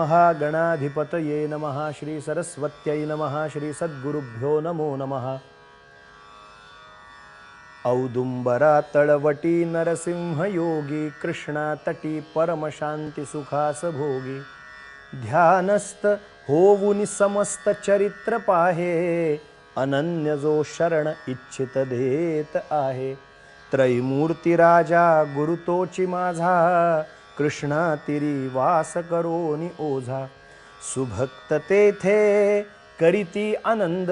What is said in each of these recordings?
नमः गणाधिपतये नमः श्री सरस्वत्यै नमः श्री सद्गुरुभ्यो नमो नमः। औदुंबरा तळवटी नरसिंहयोगी कृष्णा तटी सुखास भोगी ध्यानस्थ होवुनि समस्त चरित्र पाहे अनन्य जो शरण इच्छित देत आहे। त्रैमूर्ती राजा गुरुतोची माझा कृष्णा तिरी वास करोनी ओझा. सुभक्त तेथे करीती आनंद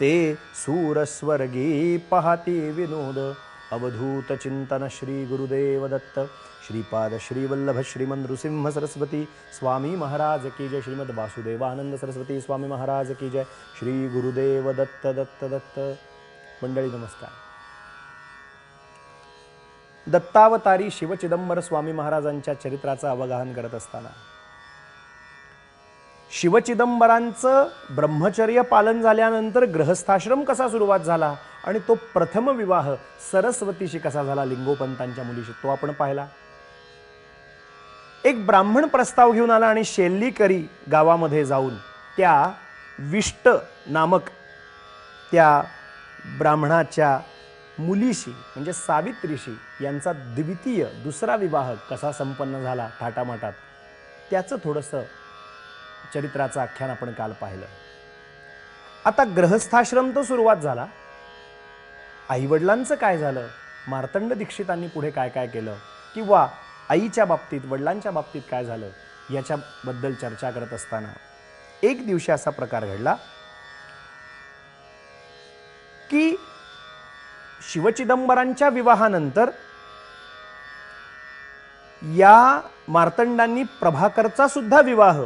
ते सूरस्वर्गी पाहती विनोद. अवधूत चिंतन श्री गुरुदेव दत्त श्रीपाद श्रीवल्लभ नृसिंह सरस्वती स्वामी महाराज की जय. श्रीमद वासुदेवानंद सरस्वती स्वामी महाराज की जय. श्री गुरुदेव दत्त दत्त दत्त. मंडळी नमस्कार. दत्तावतारी शिवचिदंबर स्वामी महाराजांच्या चरित्राचं अवगाहन करत असताना. शिवचिदंबरांचं ब्रह्मचर्य पालन झाल्यानंतर ग्रहस्थाश्रम कसा सुरुवात झाला आणि तो प्रथम विवाह सरस्वतीशी कसा झाला लिंगोपंतांच्या मुलीशी तो आपण पाहिला. एक ब्राह्मण प्रस्ताव घेऊन आला आणि शेल्लीकरी गावामध्ये जाऊन त्या विष्ट नामक त्या ब्राह्मणाच्या मुलीशी म्हणजे सावित्रीशी यांचा द्वितीय दुसरा विवाह कसा संपन्न झाला थाटामाटात त्याचं थोडंसं चरित्राचं आख्यान आपण काल पाहिलं. आता ग्रहस्थाश्रम तो सुरुवात झाला. आईवडिलांचं काय झालं? मार्तंड दीक्षितांनी पुढे काय काय केलं? किंवा आईच्या बाबतीत वडिलांच्या बाबतीत काय झालं? याच्याबद्दल चर्चा करत असताना एक दिवशी असा प्रकार घडला. शिवचिदंबरांच्या विवाहानंतर या मार्तंडांनी प्रभाकरचा सुद्धा विवाह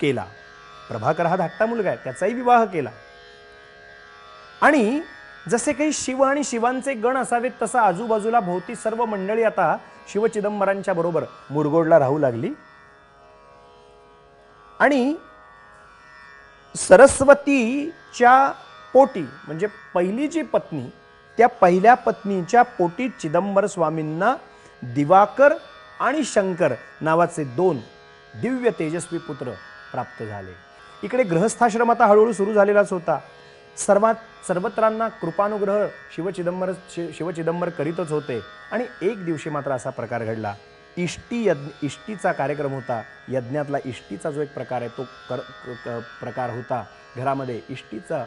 केला. प्रभाकर हा धाकटा मुलगा आहे त्याचाही विवाह केला. आणि जसे काही शिव आणि शिवांचे गण असावेत तसं आजूबाजूला भोवती सर्व मंडळी आता शिव चिदंबरांच्या बरोबर मुरगोडला राहू लागली. आणि सरस्वतीच्या पोटी म्हणजे पहिली जी पत्नी त्या पहिल्या पत्नीच्या पोटी चिदंबर स्वामींना दिवाकर आणि शंकर नावाचे दोन दिव्य तेजस्वी पुत्र प्राप्त झाले. इकडे ग्रहस्थाश्रम आता हळूहळू सुरू झालेलाच होता. सर्वात सर्वत्रांना कृपानुग्रह शिवचिदंबर शि शिवचिदंबर करीतच होते आणि एक दिवशी मात्र असा प्रकार घडला. इष्टी यज्ञ इष्टीचा कार्यक्रम होता. यज्ञातला इष्टीचा जो एक प्रकार आहे तो कर क- प्रकार होता. घरामध्ये इष्टीचा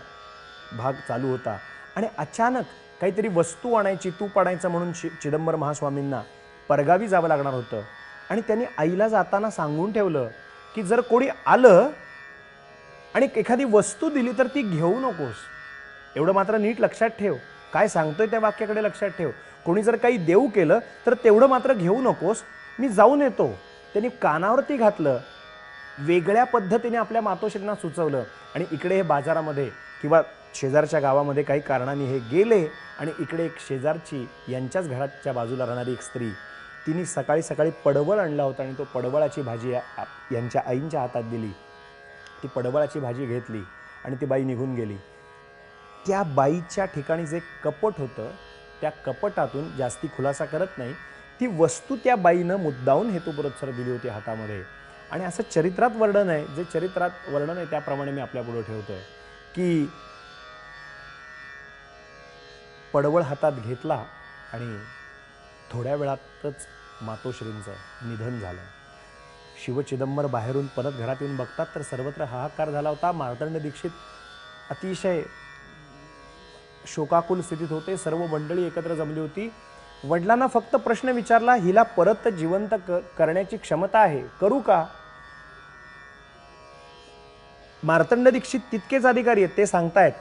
भाग चालू होता. आणि अचानक काहीतरी वस्तू आणायची तूप आणायचं म्हणून शि चिदंबर महास्वामींना परगावी जावं लागणार होतं. आणि त्यांनी आईला जाताना सांगून ठेवलं की जर कोणी आलं आणि एखादी वस्तू दिली तर ती घेऊ नकोस. एवढं मात्र नीट लक्षात ठेव. काय सांगतोय त्या वाक्याकडे लक्षात ठेव. कोणी जर काही देऊ केलं तर तेवढं मात्र घेऊ नकोस. मी जाऊन येतो. त्यांनी कानावरती घातलं. वेगळ्या पद्धतीने आपल्या मातोश्रींना सुचवलं. आणि इकडे हे बाजारामध्ये किंवा शेजारच्या गावामध्ये काही कारणाने हे गेले आणि इकडे एक शेजारची यांच्याच घराच्या बाजूला राहणारी एक स्त्री तिने सकाळी सकाळी पडवळ आणला होता आणि तो पडवळाची भाजी यांच्या आईंच्या हातात दिली. ती पडवळाची भाजी घेतली आणि ती बाई निघून गेली. त्या बाईच्या ठिकाणी जे कपट होतं त्या कपटातून जास्ती खुलासा करत नाही ती वस्तू त्या बाईनं मुद्दाहून हेतुपुरस्सर दिली होती हातामध्ये. आणि असं चरित्रात वर्णन आहे जे चरित्रात वर्णन आहे त्याप्रमाणे मी आपल्यापुढे आहे की पडवळ हातात घेतला आणि थोड्या वेळातच मातोश्रींचं निधन झालं. शिवचिदंबर बाहेरून परत घरात येऊन बघतात तर सर्वत्र हाहाकार झाला होता. मार्तंड दीक्षित अतिशय शोकाकुल स्थितीत होते. सर्व मंडळी एकत्र जमली होती. वडिलांना फक्त प्रश्न विचारला हिला परत जिवंत क- करण्याची क्षमता आहे करू का? मार्तंड दीक्षित तितकेच अधिकारी आहेत ते सांगतायत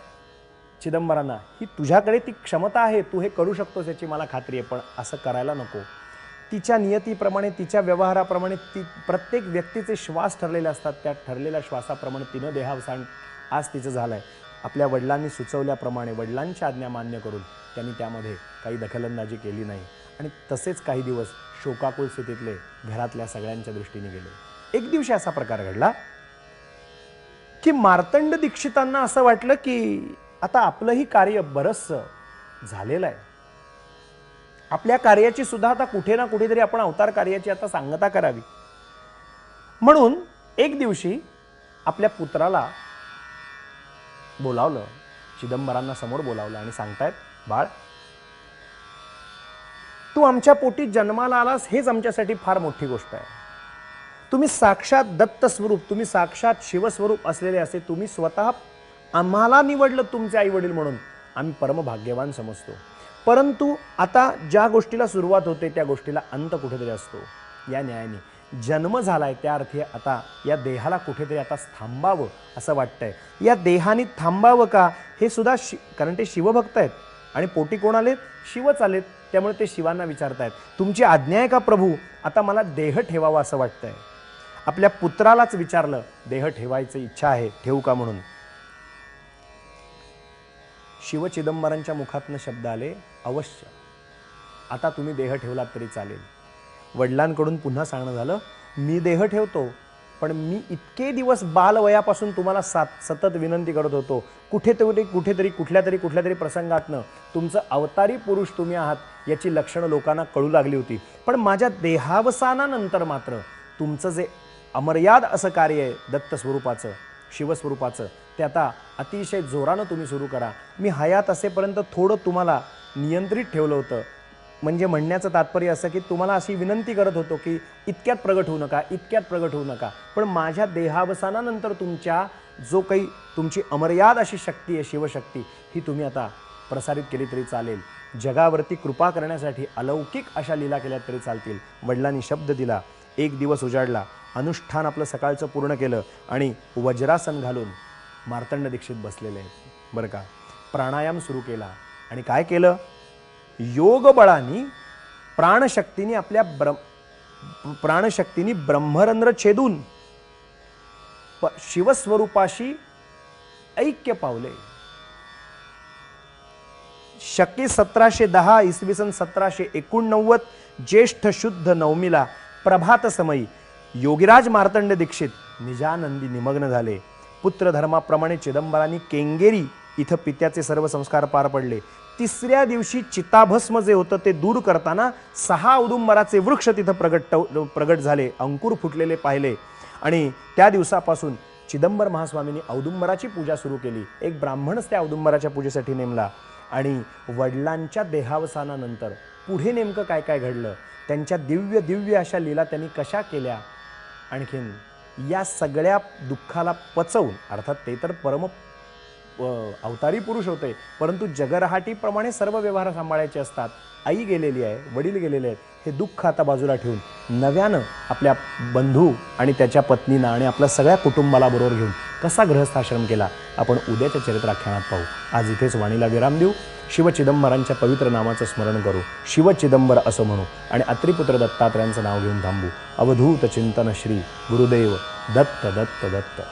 चिदंबरांना ही तुझ्याकडे ती क्षमता आहे तू हे करू शकतोस याची मला खात्री आहे पण असं करायला नको. तिच्या नियतीप्रमाणे तिच्या व्यवहाराप्रमाणे ती प्रत्येक व्यक्तीचे श्वास ठरलेले असतात. त्या ठरलेल्या श्वासाप्रमाणे तिनं देहावसान आज तिचं झालं आहे आपल्या वडिलांनी सुचवल्याप्रमाणे वडिलांची आज्ञा मान्य करून त्यांनी त्यामध्ये काही दखलंदाजी केली नाही. आणि तसेच काही दिवस शोकाकुल स्थितीतले घरातल्या सगळ्यांच्या दृष्टीने गेले. एक दिवशी असा प्रकार घडला की मार्तंड दीक्षितांना असं वाटलं की आता आपलंही कार्य बरंचसं झालेलं आहे. आपल्या कार्याची सुद्धा आता कुठे ना कुठेतरी आपण अवतार कार्याची आता सांगता करावी. म्हणून एक दिवशी आपल्या पुत्राला बोलावलं चिदंबरांना समोर बोलावलं आणि सांगतायत बाळ तू आमच्या पोटी जन्माला आलास हेच आमच्यासाठी फार मोठी गोष्ट आहे. तुम्ही साक्षात दत्त स्वरूप तुम्ही साक्षात शिवस्वरूप असलेले असे तुम्ही स्वतः आम्हाला निवडलं तुमचे आई वडील म्हणून. आम्ही परमभाग्यवान समजतो. परंतु आता ज्या गोष्टीला सुरुवात होते त्या गोष्टीला अंत कुठेतरी असतो. या न्यायाने जन्म झालाय त्या अर्थी आता या देहाला कुठेतरी आता थांबावं असं वाटतंय. या देहाने थांबावं का हे सुद्धा शि कारण ते शिवभक्त आहेत आणि पोटी कोण आलेत शिवच आलेत. त्यामुळे ते शिवांना विचारतायत. तुमची आज्ञा आहे का प्रभू? आता मला देह ठेवावा असं वाटतंय. आपल्या पुत्रालाच विचारलं देह ठेवायची इच्छा आहे ठेवू का म्हणून? शिव चिदंबरांच्या मुखातनं शब्द आले अवश्य. आता तुम्ही देह ठेवलात तरी चालेल. वडिलांकडून पुन्हा सांगणं झालं मी देह ठेवतो पण मी इतके दिवस बालवयापासून तुम्हाला सात सतत विनंती करत होतो कुठेतरी कुठेतरी कुठल्या तरी कुठल्या तरी प्रसंगातनं तुमचं अवतारी पुरुष तुम्ही आहात याची लक्षणं लोकांना कळू लागली होती. पण माझ्या देहावसानानंतर मात्र तुमचं जे अमर्याद असं कार्य आहे दत्त स्वरूपाचं शिवस्वरूपाचं ते आता अतिशय जोरानं तुम्ही सुरू करा. मी हयात असेपर्यंत थोडं तुम्हाला नियंत्रित ठेवलं होतं. म्हणजे म्हणण्याचं तात्पर्य असं की तुम्हाला अशी विनंती करत होतो की इतक्यात प्रगट होऊ नका इतक्यात प्रगट होऊ नका. पण माझ्या देहावसानानंतर तुमच्या जो काही तुमची अमर्याद अशी शक्ती आहे शिवशक्ती ही तुम्ही आता प्रसारित केली तरी चालेल. जगावरती कृपा करण्यासाठी अलौकिक अशा लीला केल्या तरी चालतील. वडिलांनी शब्द दिला एक दिवस उजाडला. अनुष्ठान आपलं सकाळचं पूर्ण केलं आणि वज्रासन घालून मार्तंड दीक्षित बसलेले आहेत. बरं का? प्राणायाम सुरू केला. आणि काय केलं? योगबळानी प्राणशक्तीने आपल्या ब्र प्राणशक्तीने ब्रह्मरंध्र छेदून प शिवस्वरूपाशी ऐक्य पावले. शके सतराशे दहा इसवी सन सतराशे एकोणनव्वद ज्येष्ठ शुद्ध नवमीला प्रभात समयी योगीराज मार्तंड दीक्षित निजानंदी निमग्न झाले. पुत्रधर्माप्रमाणे चिदंबरांनी केंगेरी इथं पित्याचे सर्व संस्कार पार पडले. तिसऱ्या दिवशी चिताभस्म जे होतं ते दूर करताना सहा औदुंबराचे वृक्ष तिथं प्रगट प्रगट झाले अंकुर फुटलेले पाहिले. आणि त्या दिवसापासून चिदंबर महास्वामींनी औदुंबराची पूजा सुरू केली. एक ब्राह्मणच त्या औदुंबराच्या पूजेसाठी नेमला. आणि वडिलांच्या देहावसानानंतर पुढे नेमकं काय काय घडलं? त्यांच्या दिव्य दिव्य अशा लीला त्यांनी कशा केल्या? आणखीन या सगळ्या दुःखाला पचवून अर्थात ते तर परम अवतारी पुरुष होते परंतु जगरहाटीप्रमाणे सर्व व्यवहार सांभाळायचे असतात. आई गेलेली आहे वडील गेलेले आहेत हे दुःख आता बाजूला ठेवून नव्यानं आपल्या बंधू आणि त्याच्या पत्नीना आणि आपल्या सगळ्या कुटुंबाला बरोबर घेऊन कसा गृहस्थाश्रम केला? आपण उद्याच्या चरित्राख्यानात पाहू. आज इथेच वाणीला विराम देऊ. शिवचिदंबरांच्या पवित्र नामाचं स्मरण करू. शिव चिदंबर असं म्हणू. आणि अत्रिपुत्र दत्तात्रयांचं नाव घेऊन थांबू. अवधूत चिंतन श्री गुरुदेव दत्त दत्त दत्त.